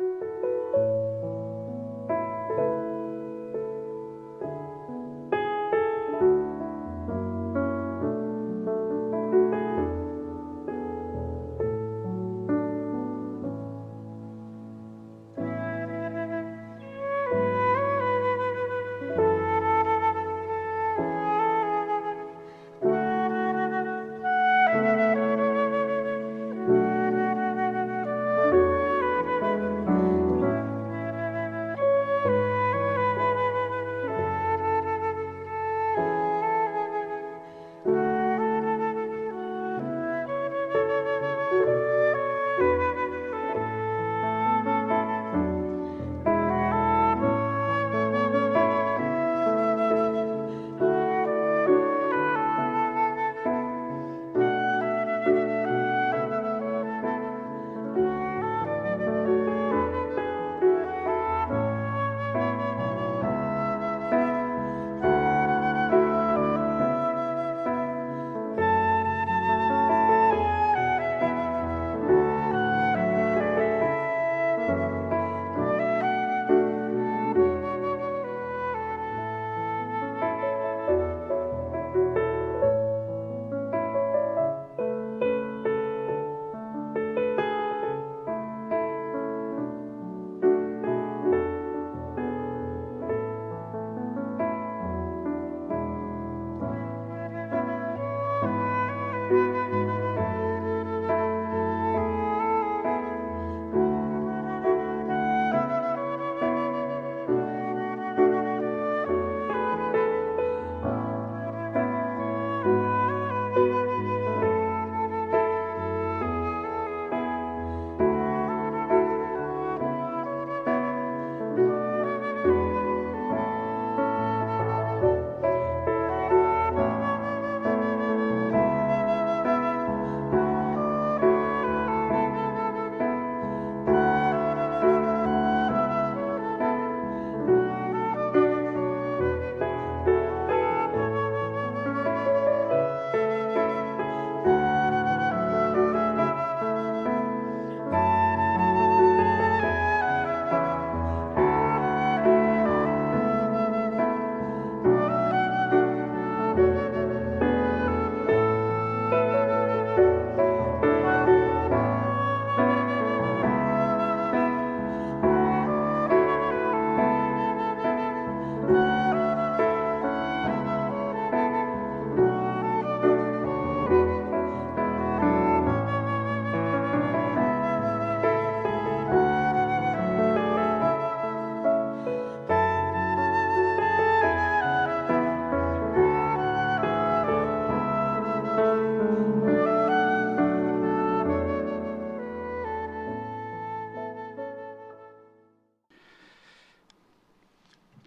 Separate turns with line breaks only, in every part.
thank you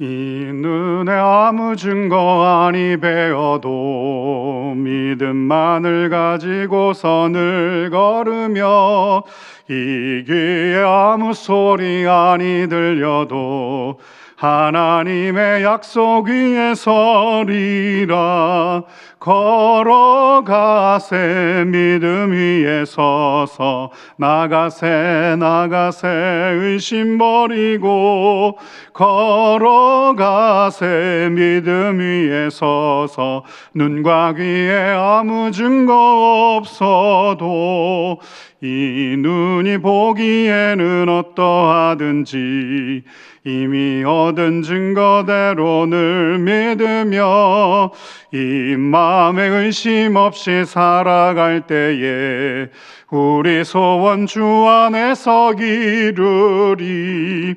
이 눈에 아무 증거 아니 배어도 믿음만을 가지고 선을 걸으며 이 귀에 아무 소리 아니 들려도 하나님의 약속 위에 서리라. 걸어가세 믿음 위에 서서 나가세 나가세 의심 버리고 걸어가세 믿음 위에 서서 눈과 귀에 아무 증거 없어도 이 눈이 보기에는 어떠하든지 이미 얻은 증거대로 늘 믿으며 이 마음에 의심 없이 살아갈 때에 우리 소원 주 안에서 기르리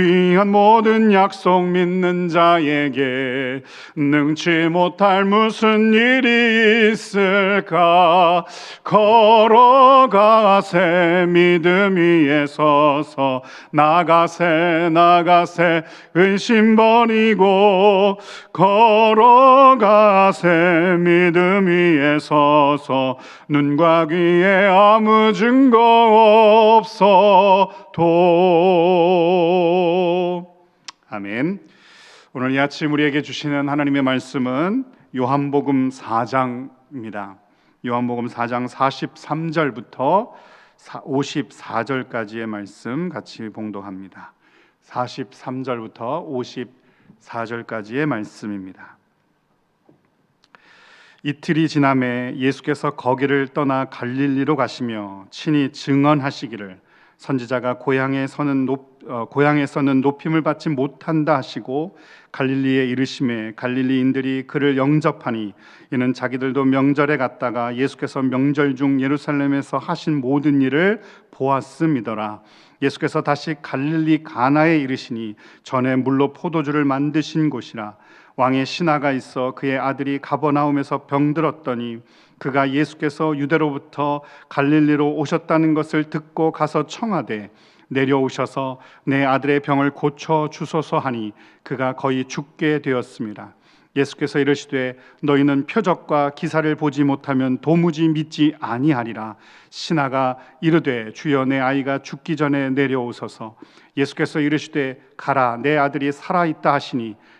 귀한 모든 약속 믿는 자에게 능치 못할 무슨 일이 있을까? 걸어가세 믿음 위에 서서 나가세 나가세 의심 버리고 걸어가세 믿음 위에 서서 눈과 귀에 아무 증거 없어도 아멘. 오늘 이 아침 우리에게 주시는 하나님의 말씀은 요한복음 4장입니다. 요한복음 4장 43절부터 54절까지의 말씀 같이 봉독합니다. 43절부터 54절까지의 말씀입니다. 이틀이 지남에 예수께서 거기를 떠나 갈릴리로 가시며 친히 증언하시기를 선지자가 고향에 서는 높, 어, 고향에서는 높임을 받지 못한다 하시고 갈릴리에 이르심에 갈릴리인들이 그를 영접하니 이는 자기들도 명절에 갔다가 예수께서 명절 중 예루살렘에서 하신 모든 일을 보았음이더라. 예수께서 다시 갈릴리 가나에 이르시니 전에 물로 포도주를 만드신 곳이라 왕의 신하가 있어 그의 아들이 가버나움에서 병들었더니 그가 예수께서 유대로부터 갈릴리로 오셨다는 것을 듣고 가서 청하되 내려오셔서 내 아들의 병을 고쳐 주소서 하니 그가 거의 죽게 되었습니다. 예수께서 이르시되 너희는 표적과 기사를 보지 못하면 도무지 믿지 아니하리라 신하가 이르되 주여 내 아이가 죽기 전에 내려오소서 예수께서 이르시되 가라 내 아들이 살아 있다 하시니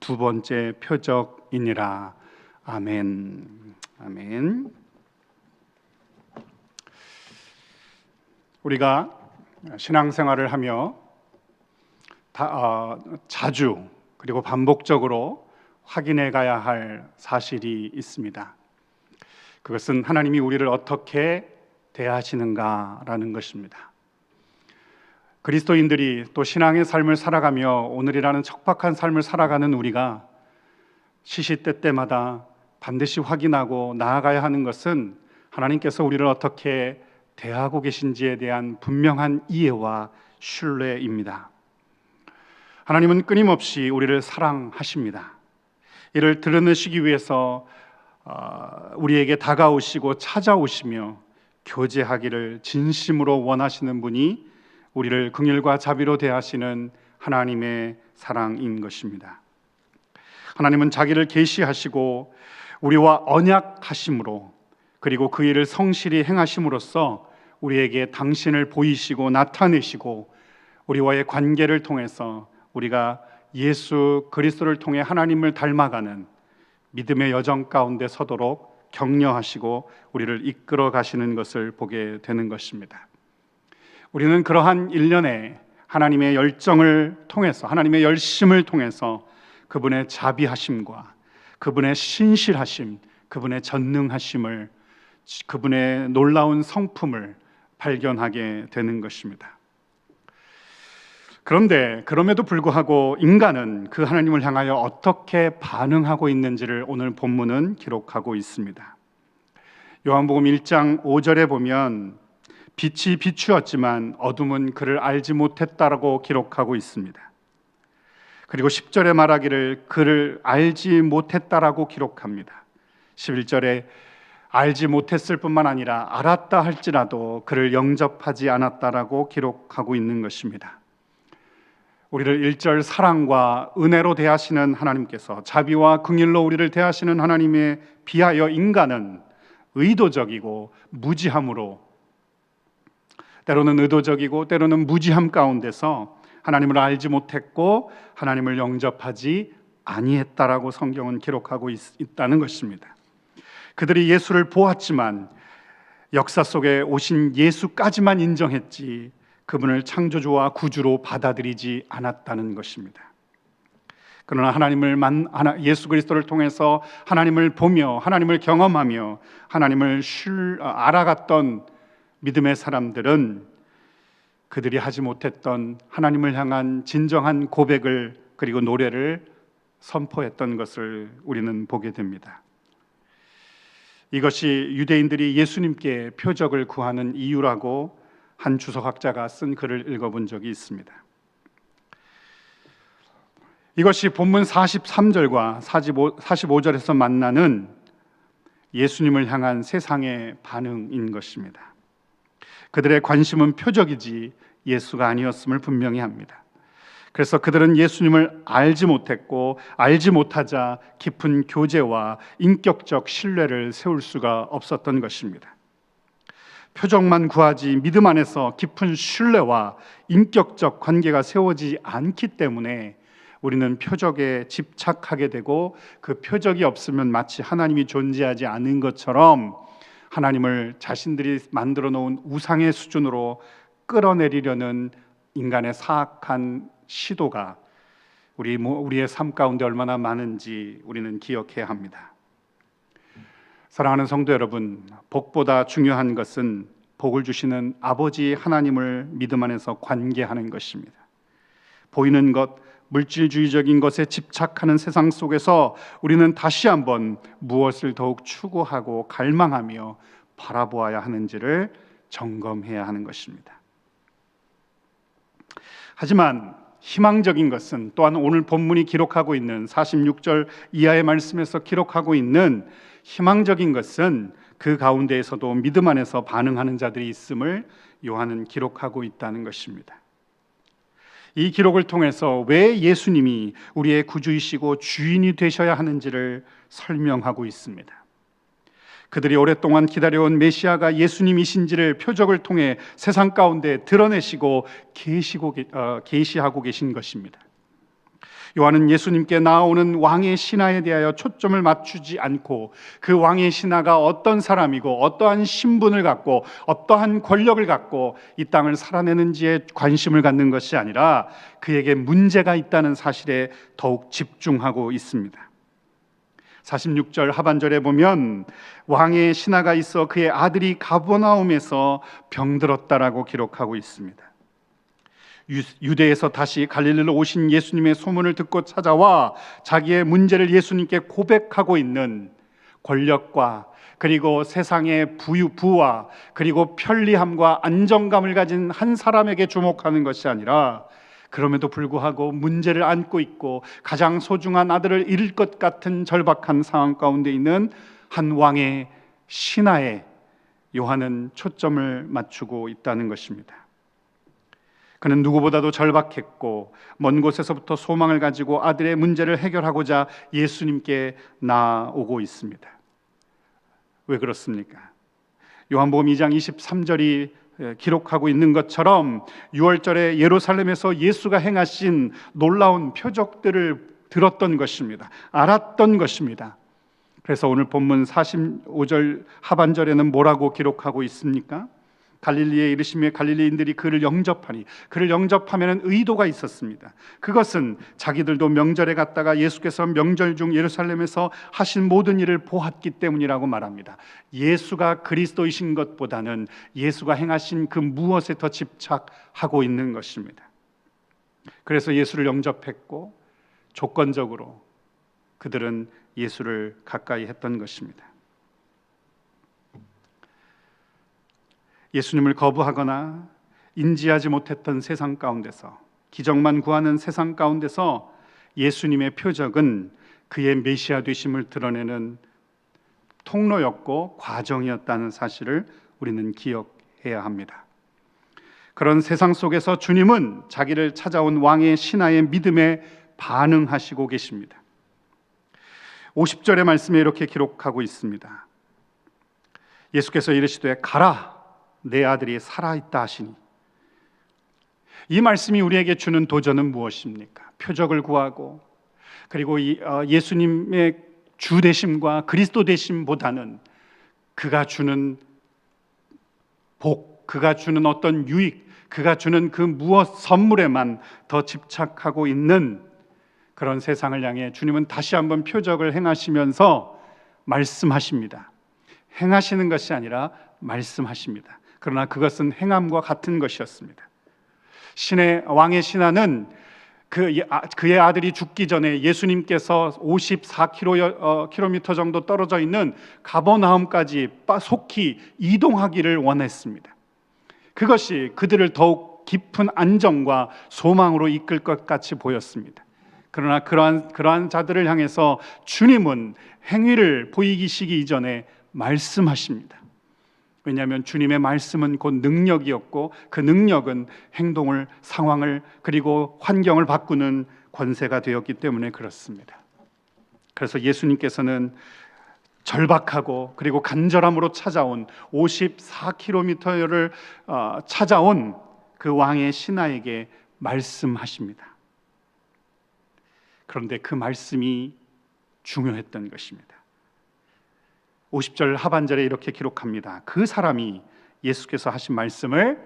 두 번째 표적이니라. 아멘. 아멘. 우리가 신앙생활을 하며 다, 어, 자주 그리고 반복적으로 확인해 가야 할 사실이 있습니다. 그것은 하나님이 우리를 어떻게 대하시는가라는 것입니다. 그리스도인들이 또 신앙의 삶을 살아가며 오늘이라는 척박한 삶을 살아가는 우리가 시시때때마다 반드시 확인하고 나아가야 하는 것은 하나님께서 우리를 어떻게 대하고 계신지에 대한 분명한 이해와 신뢰입니다. 하나님은 끊임없이 우리를 사랑하십니다. 이를 드러내시기 위해서 어, 우리에게 다가오시고 찾아오시며 교제하기를 진심으로 원하시는 분이 우리를 긍휼과 자비로 대하시는 하나님의 사랑인 것입니다. 하나님은 자기를 계시하시고 우리와 언약하심으로 그리고 그 일을 성실히 행하심으로써 우리에게 당신을 보이시고 나타내시고 우리와의 관계를 통해서 우리가 예수 그리스도를 통해 하나님을 닮아가는 믿음의 여정 가운데 서도록 격려하시고 우리를 이끌어 가시는 것을 보게 되는 것입니다. 우리는 그러한 일련의 하나님의 열정을 통해서 하나님의 열심을 통해서 그분의 자비하심과 그분의 신실하심, 그분의 전능하심을 그분의 놀라운 성품을 발견하게 되는 것입니다. 그런데 그럼에도 불구하고 인간은 그 하나님을 향하여 어떻게 반응하고 있는지를 오늘 본문은 기록하고 있습니다. 요한복음 1장 5절에 보면 빛이 비추었지만 어둠은 그를 알지 못했다라고 기록하고 있습니다. 그리고 10절에 말하기를 그를 알지 못했다라고 기록합니다. 11절에 알지 못했을 뿐만 아니라 알았다 할지라도 그를 영접하지 않았다라고 기록하고 있는 것입니다. 우리를 일절 사랑과 은혜로 대하시는 하나님께서 자비와 긍일로 우리를 대하시는 하나님에 비하여 인간은 의도적이고 무지함으로 때로는 의도적이고 때로는 무지함 가운데서 하나님을 알지 못했고 하나님을 영접하지 아니했다라고 성경은 기록하고 있, 있다는 것입니다. 그들이 예수를 보았지만 역사 속에 오신 예수까지만 인정했지 그분을 창조주와 구주로 받아들이지 않았다는 것입니다. 그러나 하나님을 만 예수 그리스도를 통해서 하나님을 보며 하나님을 경험하며 하나님을 실, 알아갔던 믿음의 사람들은 그들이 하지 못했던 하나님을 향한 진정한 고백을 그리고 노래를 선포했던 것을 우리는 보게 됩니다. 이것이 유대인들이 예수님께 표적을 구하는 이유라고 한 주석학자가 쓴 글을 읽어본 적이 있습니다. 이것이 본문 43절과 45, 45절에서 만나는 예수님을 향한 세상의 반응인 것입니다. 그들의 관심은 표적이지 예수가 아니었음을 분명히 합니다. 그래서 그들은 예수님을 알지 못했고 알지 못하자 깊은 교제와 인격적 신뢰를 세울 수가 없었던 것입니다. 표적만 구하지 믿음 안에서 깊은 신뢰와 인격적 관계가 세워지지 않기 때문에 우리는 표적에 집착하게 되고 그 표적이 없으면 마치 하나님이 존재하지 않은 것처럼 하나님을 자신들이 만들어 놓은 우상의 수준으로 끌어내리려는 인간의 사악한 시도가 우리 우리의 삶 가운데 얼마나 많은지 우리는 기억해야 합니다. 사랑하는 성도 여러분, 복보다 중요한 것은 복을 주시는 아버지 하나님을 믿음 안에서 관계하는 것입니다. 보이는 것, 물질주의적인 것에 집착하는 세상 속에서 우리는 다시 한번 무엇을 더욱 추구하고 갈망하며 바라보아야 하는지를 점검해야 하는 것입니다. 하지만 희망적인 것은 또한 오늘 본문이 기록하고 있는 46절 이하의 말씀에서 기록하고 있는 희망적인 것은 그 가운데에서도 믿음 안에서 반응하는 자들이 있음을 요한은 기록하고 있다는 것입니다. 이 기록을 통해서 왜 예수님이 우리의 구주이시고 주인이 되셔야 하는지를 설명하고 있습니다. 그들이 오랫동안 기다려온 메시아가 예수님이신지를 표적을 통해 세상 가운데 드러내시고 계시고 어, 계시하고 계신 것입니다. 요한은 예수님께 나오는 왕의 신하에 대하여 초점을 맞추지 않고 그 왕의 신하가 어떤 사람이고 어떠한 신분을 갖고 어떠한 권력을 갖고 이 땅을 살아내는지에 관심을 갖는 것이 아니라 그에게 문제가 있다는 사실에 더욱 집중하고 있습니다. 46절 하반절에 보면 왕의 신하가 있어 그의 아들이 가버나움에서 병들었다라고 기록하고 있습니다. 유대에서 다시 갈릴리로 오신 예수님의 소문을 듣고 찾아와 자기의 문제를 예수님께 고백하고 있는 권력과 그리고 세상의 부유 부와 그리고 편리함과 안정감을 가진 한 사람에게 주목하는 것이 아니라 그럼에도 불구하고 문제를 안고 있고 가장 소중한 아들을 잃을 것 같은 절박한 상황 가운데 있는 한 왕의 신하에 요한은 초점을 맞추고 있다는 것입니다. 그는 누구보다도 절박했고 먼 곳에서부터 소망을 가지고 아들의 문제를 해결하고자 예수님께 나오고 있습니다. 왜 그렇습니까? 요한복음 2장 23절이 기록하고 있는 것처럼 6월절에 예루살렘에서 예수가 행하신 놀라운 표적들을 들었던 것입니다. 알았던 것입니다. 그래서 오늘 본문 45절 하반절에는 뭐라고 기록하고 있습니까? 갈릴리에 이르시며 갈릴리인들이 그를 영접하니 그를 영접하면 의도가 있었습니다. 그것은 자기들도 명절에 갔다가 예수께서 명절 중 예루살렘에서 하신 모든 일을 보았기 때문이라고 말합니다. 예수가 그리스도이신 것보다는 예수가 행하신 그 무엇에 더 집착하고 있는 것입니다. 그래서 예수를 영접했고 조건적으로 그들은 예수를 가까이 했던 것입니다. 예수님을 거부하거나 인지하지 못했던 세상 가운데서 기적만 구하는 세상 가운데서 예수님의 표적은 그의 메시아 되심을 드러내는 통로였고 과정이었다는 사실을 우리는 기억해야 합니다. 그런 세상 속에서 주님은 자기를 찾아온 왕의 신하의 믿음에 반응하시고 계십니다. 50절의 말씀에 이렇게 기록하고 있습니다. 예수께서 이르시되 가라 내 아들이 살아 있다 하시니 이 말씀이 우리에게 주는 도전은 무엇입니까? 표적을 구하고 그리고 이, 어, 예수님의 주 되심과 그리스도 되심보다는 그가 주는 복, 그가 주는 어떤 유익, 그가 주는 그 무엇 선물에만 더 집착하고 있는 그런 세상을 향해 주님은 다시 한번 표적을 행하시면서 말씀하십니다. 행하시는 것이 아니라 말씀하십니다. 그러나 그것은 행함과 같은 것이었습니다. 신의 왕의 신하는 그 아, 그의 아들이 죽기 전에 예수님께서 54km 정도 떨어져 있는 가버나움까지 속히 이동하기를 원했습니다. 그것이 그들을 더욱 깊은 안정과 소망으로 이끌 것 같이 보였습니다. 그러나 그러한 그러한 자들을 향해서 주님은 행위를 보이기시기 이전에 말씀하십니다. 왜냐하면 주님의 말씀은 곧 능력이었고 그 능력은 행동을 상황을 그리고 환경을 바꾸는 권세가 되었기 때문에 그렇습니다. 그래서 예수님께서는 절박하고 그리고 간절함으로 찾아온 54km를 어, 찾아온 그 왕의 신하에게 말씀하십니다. 그런데 그 말씀이 중요했던 것입니다. 50절 하반절에 이렇게 기록합니다. 그 사람이 예수께서 하신 말씀을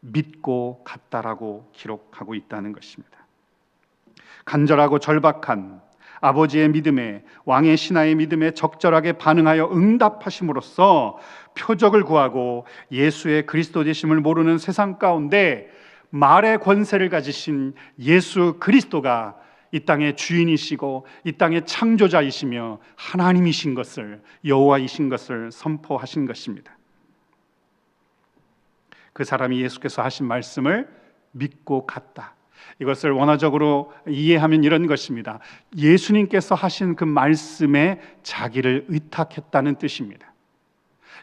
믿고 갔다라고 기록하고 있다는 것입니다. 간절하고 절박한 아버지의 믿음에 왕의 신하의 믿음에 적절하게 반응하여 응답하심으로써 표적을 구하고 예수의 그리스도 되심을 모르는 세상 가운데 말의 권세를 가지신 예수 그리스도가 이 땅의 주인이시고 이 땅의 창조자이시며 하나님이신 것을 여호와이신 것을 선포하신 것입니다. 그 사람이 예수께서 하신 말씀을 믿고 갔다. 이것을 원어적으로 이해하면 이런 것입니다. 예수님께서 하신 그 말씀에 자기를 의탁했다는 뜻입니다.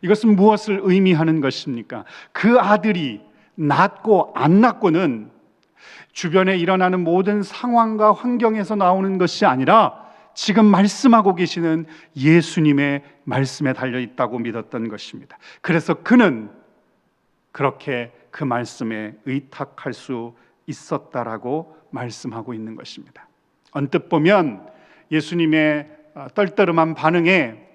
이것은 무엇을 의미하는 것입니까? 그 아들이 낳고 안 낳고는 주변에 일어나는 모든 상황과 환경에서 나오는 것이 아니라 지금 말씀하고 계시는 예수님의 말씀에 달려 있다고 믿었던 것입니다. 그래서 그는 그렇게 그 말씀에 의탁할 수 있었다라고 말씀하고 있는 것입니다. 언뜻 보면 예수님의 어, 떨떠름한 반응에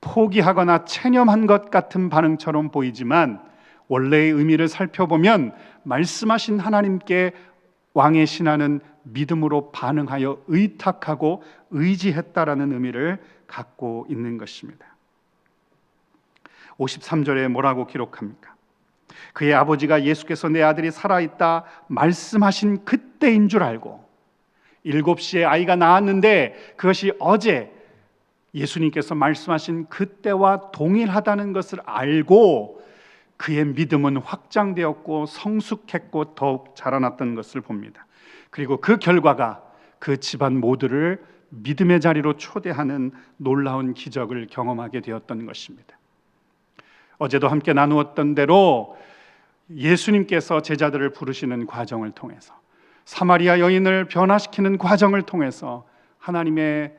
포기하거나 체념한 것 같은 반응처럼 보이지만 원래의 의미를 살펴보면 말씀하신 하나님께 왕의 신하는 믿음으로 반응하여 의탁하고 의지했다라는 의미를 갖고 있는 것입니다. 53절에 뭐라고 기록합니까? 그의 아버지가 예수께서 내 아들이 살아있다 말씀하신 그때인 줄 알고 7시에 아이가 나왔는데 그것이 어제 예수님께서 말씀하신 그때와 동일하다는 것을 알고 그의 믿음은 확장되었고 성숙했고 더욱 자라났던 것을 봅니다. 그리고 그 결과가 그 집안 모두를 믿음의 자리로 초대하는 놀라운 기적을 경험하게 되었던 것입니다. 어제도 함께 나누었던 대로 예수님께서 제자들을 부르시는 과정을 통해서 사마리아 여인을 변화시키는 과정을 통해서 하나님의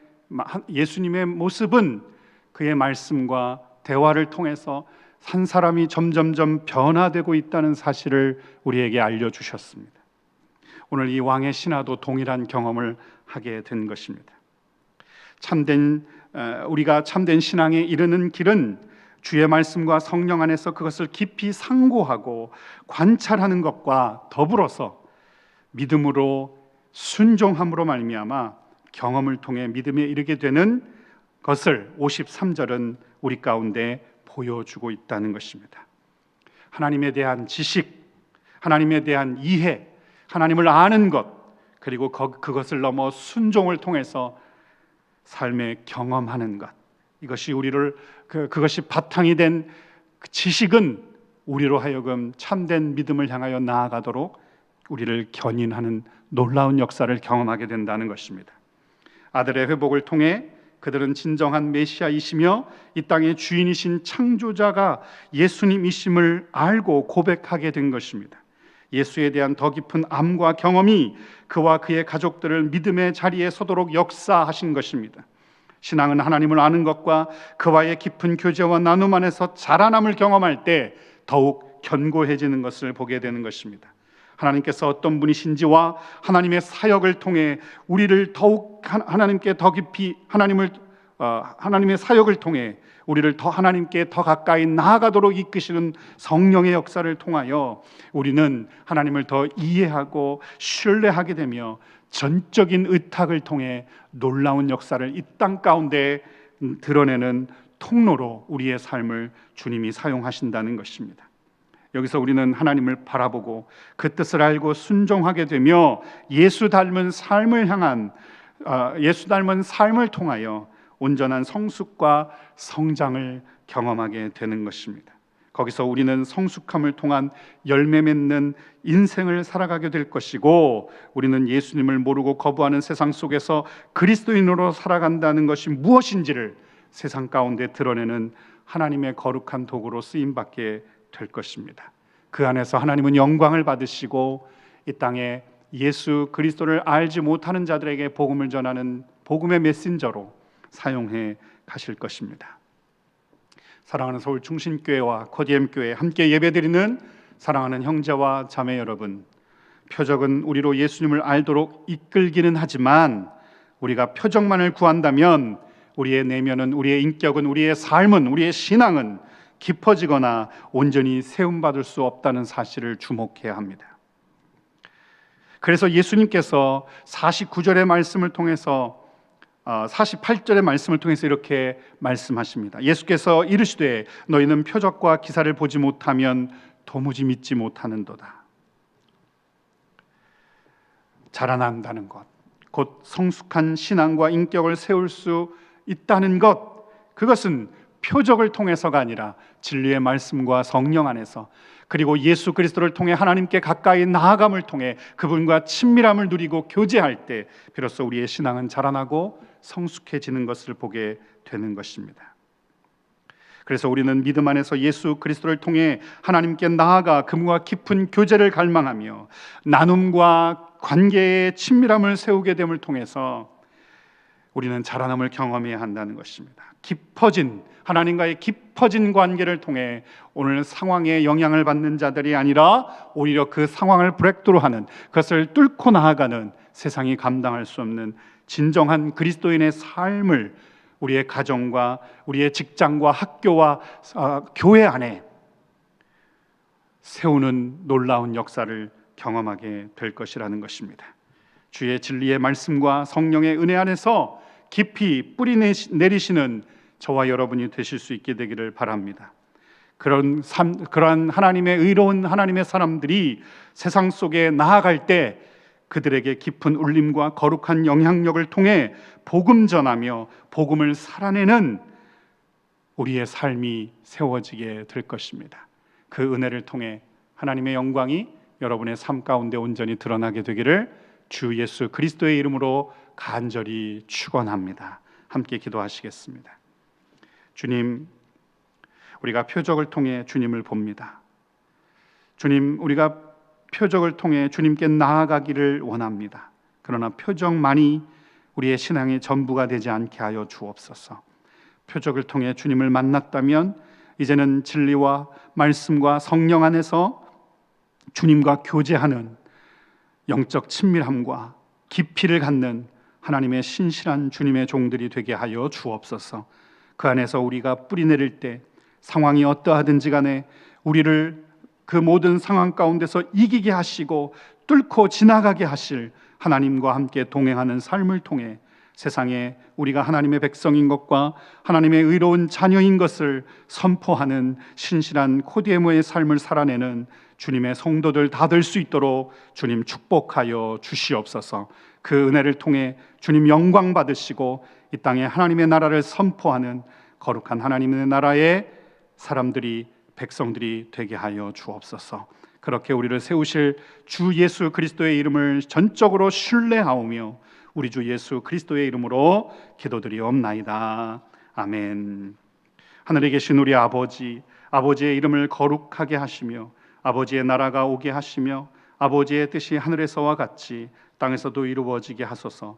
예수님의 모습은 그의 말씀과 대화를 통해서 한 사람이 점점점 변화되고 있다는 사실을 우리에게 알려주셨습니다. 오늘 이 왕의 신하도 동일한 경험을 하게 된 것입니다. 참된 우리가 참된 신앙에 이르는 길은 주의 말씀과 성령 안에서 그것을 깊이 상고하고 관찰하는 것과 더불어서 믿음으로 순종함으로 말미암아 경험을 통해 믿음에 이르게 되는 것을 53절은 우리 가운데 보여주고 있다는 것입니다. 하나님에 대한 지식, 하나님에 대한 이해, 하나님을 아는 것, 그리고 그것을 넘어 순종을 통해서 삶에 경험하는 것. 이것이 우리를 그, 그것이 바탕이 된그 지식은 우리로 하여금 참된 믿음을 향하여 나아가도록 우리를 견인하는 놀라운 역사를 경험하게 된다는 것입니다. 아들의 회복을 통해 그들은 진정한 메시아이시며 이 땅의 주인이신 창조자가 예수님이심을 알고 고백하게 된 것입니다. 예수에 대한 더 깊은 암과 경험이 그와 그의 가족들을 믿음의 자리에 서도록 역사하신 것입니다. 신앙은 하나님을 아는 것과 그와의 깊은 교제와 나눔 안에서 자라남을 경험할 때 더욱 견고해지는 것을 보게 되는 것입니다. 하나님께서 어떤 분이신지와 하나님의 사역을 통해 우리를 더욱 하나님께 더 깊이 하나님을 어, 하나님의 사역을 통해 우리를 더 하나님께 더 가까이 나아가도록 이끄시는 성령의 역사를 통하여 우리는 하나님을 더 이해하고 신뢰하게 되며 전적인 의탁을 통해 놀라운 역사를 이 땅 가운데 드러내는 통로로 우리의 삶을 주님이 사용하신다는 것입니다. 여기서 우리는 하나님을 바라보고 그 뜻을 알고 순종하게 되며 예수 닮은 삶을 향한 어, 예수 닮은 삶을 통하여 온전한 성숙과 성장을 경험하게 되는 것입니다. 거기서 우리는 성숙함을 통한 열매 맺는 인생을 살아가게 될 것이고 우리는 예수님을 모르고 거부하는 세상 속에서 그리스도인으로 살아간다는 것이 무엇인지를 세상 가운데 드러내는 하나님의 거룩한 도구로 쓰임 받게 될 것입니다. 그 안에서 하나님은 영광을 받으시고 이 땅에 예수 그리스도를 알지 못하는 자들에게 복음을 전하는 복음의 메신저로 사용해 가실 것입니다. 사랑하는 서울 중심교회와 코디엠 교회 함께 예배드리는 사랑하는 형제와 자매 여러분, 표적은 우리로 예수님을 알도록 이끌기는 하지만 우리가 표적만을 구한다면 우리의 내면은 우리의 인격은 우리의 삶은 우리의 신앙은 깊어지거나 온전히 세움 받을 수 없다는 사실을 주목해야 합니다. 그래서 예수님께서 49절의 말씀을 통해서 48절의 어, 말씀을 통해서 이렇게 말씀하십니다. 예수께서 이르시되 너희는 표적과 기사를 보지 못하면 도무지 믿지 못하는도다. 자라난다는 것, 곧 성숙한 신앙과 인격을 세울 수 있다는 것, 그것은 표적을 통해서가 아니라 진리의 말씀과 성령 안에서 그리고 예수 그리스도를 통해 하나님께 가까이 나아감을 통해 그분과 친밀함을 누리고 교제할 때 비로소 우리의 신앙은 자라나고 성숙해지는 것을 보게 되는 것입니다. 그래서 우리는 믿음 안에서 예수 그리스도를 통해 하나님께 나아가 그분과 깊은 교제를 갈망하며 나눔과 관계의 친밀함을 세우게 됨을 통해서 우리는 자라남을 경험해야 한다는 것입니다. 깊어진 하나님과의 깊어진 관계를 통해 오늘 상황에 영향을 받는 자들이 아니라 오히려 그 상황을 브렉드로 하는 그것을 뚫고 나아가는 세상이 감당할 수 없는 진정한 그리스도인의 삶을 우리의 가정과 우리의 직장과 학교와 어, 교회 안에 세우는 놀라운 역사를 경험하게 될 것이라는 것입니다. 주의 진리의 말씀과 성령의 은혜 안에서 깊이 뿌리 내리시는 저와 여러분이 되실 수 있게 되기를 바랍니다. 그런 삶, 그러한 하나님의 의로운 하나님의 사람들이 세상 속에 나아갈 때 그들에게 깊은 울림과 거룩한 영향력을 통해 복음 전하며 복음을 살아내는 우리의 삶이 세워지게 될 것입니다. 그 은혜를 통해 하나님의 영광이 여러분의 삶 가운데 온전히 드러나게 되기를 주 예수 그리스도의 이름으로 간절히 축원합니다. 함께 기도하시겠습니다. 주님, 우리가 표적을 통해 주님을 봅니다. 주님, 우리가 표적을 통해 주님께 나아가기를 원합니다. 그러나 표적만이 우리의 신앙의 전부가 되지 않게 하여 주옵소서. 표적을 통해 주님을 만났다면 이제는 진리와 말씀과 성령 안에서 주님과 교제하는 영적 친밀함과 깊이를 갖는 하나님의 신실한 주님의 종들이 되게 하여 주옵소서. 그 안에서 우리가 뿌리 내릴 때 상황이 어떠하든지 간에 우리를 그 모든 상황 가운데서 이기게 하시고 뚫고 지나가게 하실 하나님과 함께 동행하는 삶을 통해 세상에 우리가 하나님의 백성인 것과 하나님의 의로운 자녀인 것을 선포하는 신실한 코디에모의 삶을 살아내는 주님의 성도들 다 될 수 있도록 주님 축복하여 주시옵소서. 그 은혜를 통해 주님 영광 받으시고 이 땅에 하나님의 나라를 선포하는 거룩한 하나님의 나라의 사람들이 백성들이 되게 하여 주옵소서. 그렇게 우리를 세우실 주 예수 그리스도의 이름을 전적으로 신뢰하오며 우리 주 예수 그리스도의 이름으로 기도드리옵나이다. 아멘. 하늘에 계신 우리 아버지, 아버지의 이름을 거룩하게 하시며 아버지의 나라가 오게 하시며 아버지의 뜻이 하늘에서와 같이 땅에서도 이루어지게 하소서.